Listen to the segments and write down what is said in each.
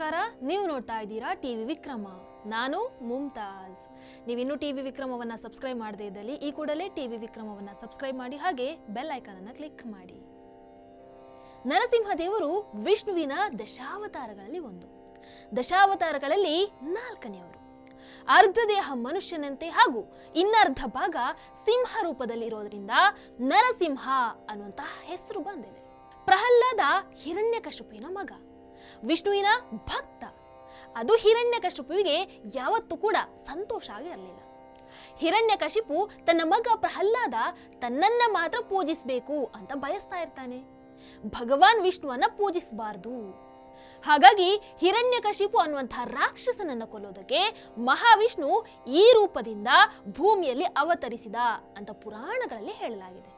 ನಮಸ್ಕಾರ. ನೀವು ನೋಡ್ತಾ ಇದ್ದೀರಾ ಟಿವಿ ವಿಕ್ರಮ. ನಾನು ಮುಮ್ತಾಜ್ ನೀವಿನ್ನೂ ಟಿವಿ ವಿಕ್ರಮವನ್ನು ಸಬ್ಸ್ಕ್ರೈಬ್ ಮಾಡದೇ ಇದ್ದಲ್ಲಿ ಈ ಕೂಡಲೇ ಟಿವಿ ವಿಕ್ರಮವನ್ನು ಸಬ್ಸ್ಕ್ರೈಬ್ ಮಾಡಿ, ಹಾಗೆ ಬೆಲ್ ಐಕಾನ್ ಅನ್ನ ಕ್ಲಿಕ್ ಮಾಡಿ. ನರಸಿಂಹದೇವರು ವಿಷ್ಣುವಿನ ದಶಾವತಾರಗಳಲ್ಲಿ ಒಂದು. ದಶಾವತಾರಗಳಲ್ಲಿ ನಾಲ್ಕನೆಯವರು. ಅರ್ಧ ದೇಹ ಮನುಷ್ಯನಂತೆ ಹಾಗೂ ಇನ್ನರ್ಧ ಭಾಗ ಸಿಂಹ ರೂಪದಲ್ಲಿ ಇರೋದ್ರಿಂದ ನರಸಿಂಹ ಅನ್ನುವಂತಹ ಹೆಸರು ಬಂದಿದೆ. ಪ್ರಹ್ಲಾದ ಹಿರಣ್ಯಕಶುಪಿನ ಮಗ. ವಿಷ್ಣುವಿನ ಭಕ್ತ. ಅದು ಹಿರಣ್ಯಕಶಿಪುವಿಗೆ ಯಾವತ್ತೂ ಕೂಡ ಸಂತೋಷ ಆಗಿರಲಿಲ್ಲ ಹಿರಣ್ಯಕಶಿಪು ತನ್ನ ಮಗ ಪ್ರಹ್ಲಾದ ತನ್ನನ್ನ ಮಾತ್ರ ಪೂಜಿಸಬೇಕು ಅಂತ ಬಯಸ್ತಾ ಇರ್ತಾನೆ. ಭಗವಾನ್ ವಿಷ್ಣುವನ್ನ ಪೂಜಿಸಬಾರ್ದು. ಹಾಗಾಗಿ ಹಿರಣ್ಯಕಶಿಪು ಅನ್ನುವಂತಹ ರಾಕ್ಷಸನನ್ನ ಕೊಲ್ಲೋದಕ್ಕೆ ಮಹಾವಿಷ್ಣು ಈ ರೂಪದಿಂದ ಭೂಮಿಯಲ್ಲಿ ಅವತರಿಸಿದ ಅಂತ ಪುರಾಣಗಳಲ್ಲಿ ಹೇಳಲಾಗಿದೆ.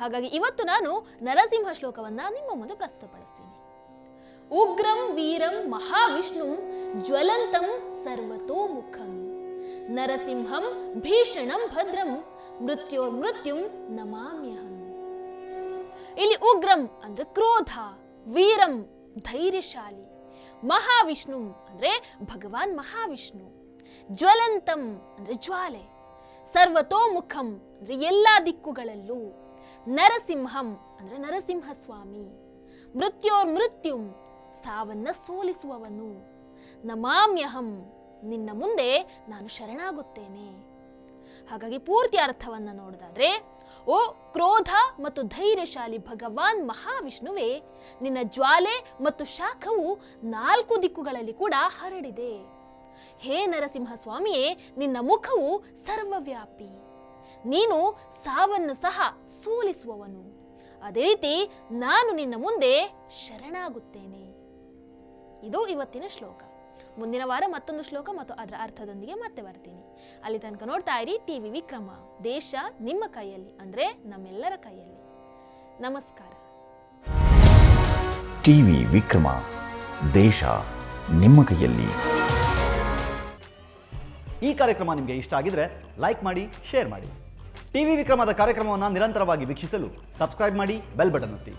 ಹಾಗಾಗಿ ಇವತ್ತು ನಾನು ನರಸಿಂಹ ಶ್ಲೋಕವನ್ನ ನಿಮ್ಮ ಮುಂದೆ ಪ್ರಸ್ತುತಪಡಿಸ್ತೀನಿ. ಉಗ್ರಂ ವೀರಂ ಮಹಾವಿಷ್ಣು ಜ್ವಲಂತಂ ಸರ್ವತೋಮುಖಂ. ನರಸಿಂಹಂ ಭೀಷಣಂ ಭದ್ರಂ ಮೃತ್ಯೋರ್ ಮೃತ್ಯುಂ ನಮಾಮ್ಯಹಂ. ಇಲ್ಲಿ ಉಗ್ರಂ ಅಂದ್ರೆ ಕ್ರೋಧ, ವೀರಂ ಧೈರ್ಯಶಾಲಿ, ಮಹಾವಿಷ್ಣು ಅಂದ್ರೆ ಭಗವಾನ್ ಮಹಾವಿಷ್ಣು, ಜ್ವಲಂತಂ ಅಂದ್ರೆ ಜ್ವಾಲೆ, ಸರ್ವತೋಮುಖಂ ಅಂದ್ರೆ ಎಲ್ಲಾ ದಿಕ್ಕುಗಳಲ್ಲೂ, ನರಸಿಂಹಂ ಅಂದ್ರೆ ನರಸಿಂಹ ಸ್ವಾಮಿ ಮೃತ್ಯೋರ್ ಮೃತ್ಯುಂ ಸಾವನ್ನ ಸೋಲಿಸುವವನು. ನಮಾಮ್ಯಹಂ, ನಿನ್ನ ಮುಂದೆ ನಾನು ಶರಣಾಗುತ್ತೇನೆ. ಹಾಗಾಗಿ ಪೂರ್ತಿ ಅರ್ಥವನ್ನ ನೋಡಿದಾದ್ರೆ, ಓ ಕ್ರೋಧ ಮತ್ತು ಧೈರ್ಯಶಾಲಿ ಭಗವಾನ್ ಮಹಾವಿಷ್ಣುವೇ, ನಿನ್ನ ಜ್ವಾಲೆ ಮತ್ತು ಶಾಖವು ನಾಲ್ಕು ದಿಕ್ಕುಗಳಲ್ಲಿ ಕೂಡ ಹರಡಿದೆ. ಹೇ ನರಸಿಂಹ ಸ್ವಾಮಿಯೇ ನಿನ್ನ ಮುಖವು ಸರ್ವವ್ಯಾಪಿ. ನೀನು ಸಾವನ್ನು ಸಹ ಸೋಲಿಸುವವನು. ಅದೇ ರೀತಿ ನಾನು ನಿನ್ನ ಮುಂದೆ ಶರಣಾಗುತ್ತೇನೆ. ಇದು ಇವತ್ತಿನ ಶ್ಲೋಕ. ಮುಂದಿನ ವಾರ ಮತ್ತೊಂದು ಶ್ಲೋಕ ಮತ್ತು ಅದರ ಅರ್ಥದೊಂದಿಗೆ ಮತ್ತೆ ಬರ್ತೀನಿ. ಅಲ್ಲಿ ತನಕ ನೋಡ್ತಾ ಇರಿ ಟಿ ವಿ ವಿಕ್ರಮ. ದೇಶ ನಿಮ್ಮ ಕೈಯಲ್ಲಿ ಅಂದ್ರೆ ನಮ್ಮೆಲ್ಲರ ಕೈಯಲ್ಲಿ. ನಮಸ್ಕಾರ. ಟಿವಿ ವಿಕ್ರಮ. ದೇಶ ನಿಮ್ಮ ಕೈಯಲ್ಲಿ. ಈ ಕಾರ್ಯಕ್ರಮ ನಿಮಗೆ ಇಷ್ಟ ಆಗಿದ್ರೆ ಲೈಕ್ ಮಾಡಿ ಶೇರ್ ಮಾಡಿ. ಟಿವಿ ವಿಕ್ರಮದ ಕಾರ್ಯಕ್ರಮವನ್ನು ನಿರಂತರವಾಗಿ ವೀಕ್ಷಿಸಲು ಸಬ್ಸ್ಕ್ರೈಬ್ ಮಾಡಿ ಬೆಲ್ ಬಟನ್ ಒತ್ತಿ.